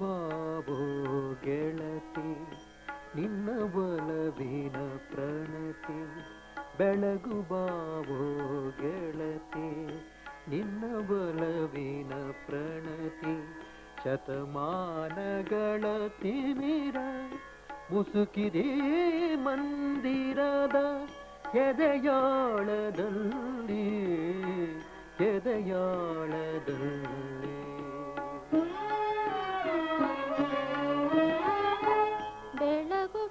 ಬಾಬೋ ಗೆಳತಿ ನಿನ್ನ ಬಲವಿನ ಪ್ರಣತಿ. ಬೆಳಗು ಬಾಬೋ ಗೆಳತಿ ನಿನ್ನ ಬಲವಿನ ಪ್ರಣತಿ ಶತಮಾನಗಳ ತಿಮಿರ ಮುಸುಕಿದೆ ಮಂದಿರದ ಎದೆಯಾಳದಲ್ಲಿ ಎದೆಯಾಳದಲ್ಲಿ. ಬೆಳಗು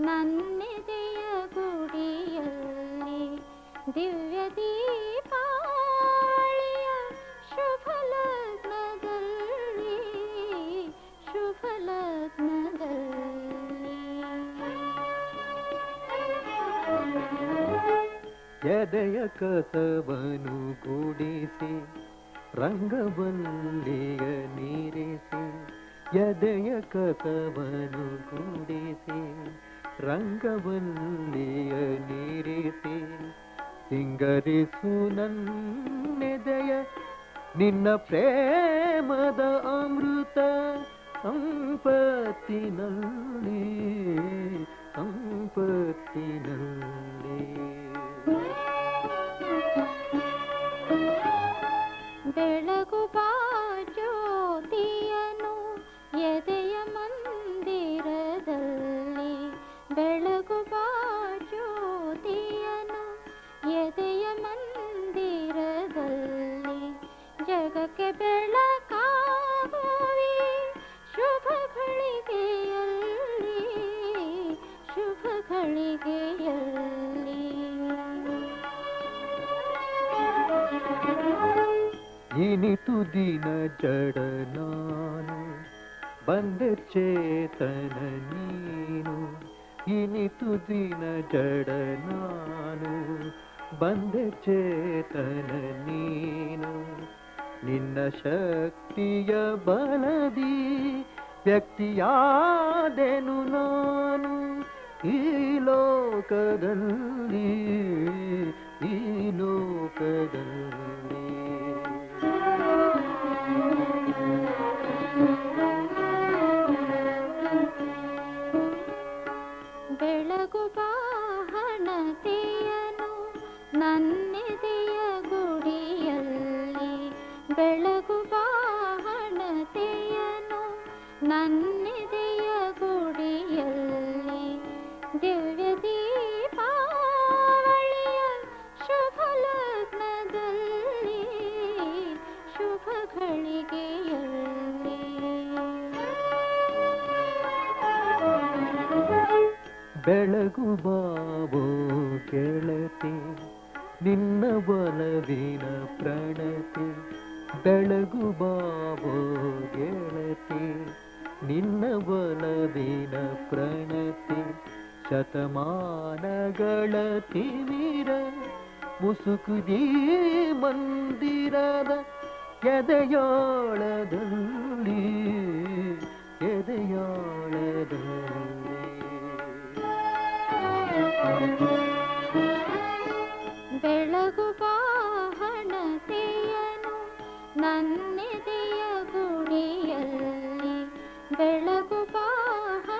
ನನ್ನೆದೆಯ ಗುಡಿಯಲ್ಲಿ ದಿವ್ಯ ದೀಪಾಳಿಯ ಶುಭ ಲಗ್ನದಲ್ಲಿ ಶುಭ ಲಗ್ನದಲ್ಲಿ. ಎದೆಯ ಕಸವನು ಕೂಡಿಸಿ, ರಂಗವಲ್ಲಿಯ ನೀರಿಸಿ, ಎದೆಯ ಕಸವನು ಗೂಡಿಸಿ ರಂಗವಲ್ಲಿಯ ನೀರಿಸಿ ಸಿಂಗರಿಸು ನನ್ನೆದೆಯ ನಿನ್ನ ಪ್ರೇಮದ ಅಮೃತ ಸಂಪತ್ತಿನಲ್ಲಿ ಸಂಪತ್ತಿನಲ್ಲಿ. ಬೆಳಕಾಗುವಿ ಶುಭ ಘಳಿಗೆಯಲ್ಲಿ ಶುಭ ಘಳಿಗೆಯಲ್ಲಿ ಇನಿತು ದಿನ ಜಡ ನಾನು, ಬಂದೆ ಚೇತನ ನೀನು. ಇನಿತು ದಿನ ಜಡ ನಾನು, ಬಂದೆ ಚೇತನ ನೀನು. ನಿನ್ನ ಶಕ್ತಿಯ ಬಲದಿ ವ್ಯಕ್ತಿಯಾದೆನು ನಾನು ಈ ಲೋಕದಲ್ಲಿ ಈ ಲೋಕದಲ್ಲಿ. ಬೆಳಗು ಬಾಹಣತೆಯನು ನನ್ನೆದೆಯ ಘಳಿಗೆಯಲ್ಲಿ ಬೆಳಗು ಬಾಬೋ ಕೆಳತಿ, ನಿನ್ನ ಬಲವಿನ ಪ್ರಣತಿ. ಬೆಳಗು ಬಾಬೋ ಗೆಳತಿ ನಿನ್ನ ಬಲವಿನ ಪ್ರಣತಿ. ಶತಮಾನಗಳ ತಿಮಿರ, ಮುಸುಕುದಿ ಮಂದಿರದ ಎದೆಯಾಳದಲ್ಲಿ ಎದೆಯಾಳದಲ್ಲಿ ಬೆಳಗು ಬಾಹಣತೆಯನು ನನ್ನೆದೆಯ ಗುಡಿಯಲ್ಲಿ. ಬೆಳಗು ಬಾಹಣತೆಯನು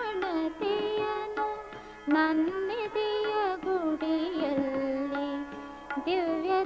ನನ್ನೆದೆಯ ಗುಡಿಯಲ್ಲಿ. ದಿವ್ಯ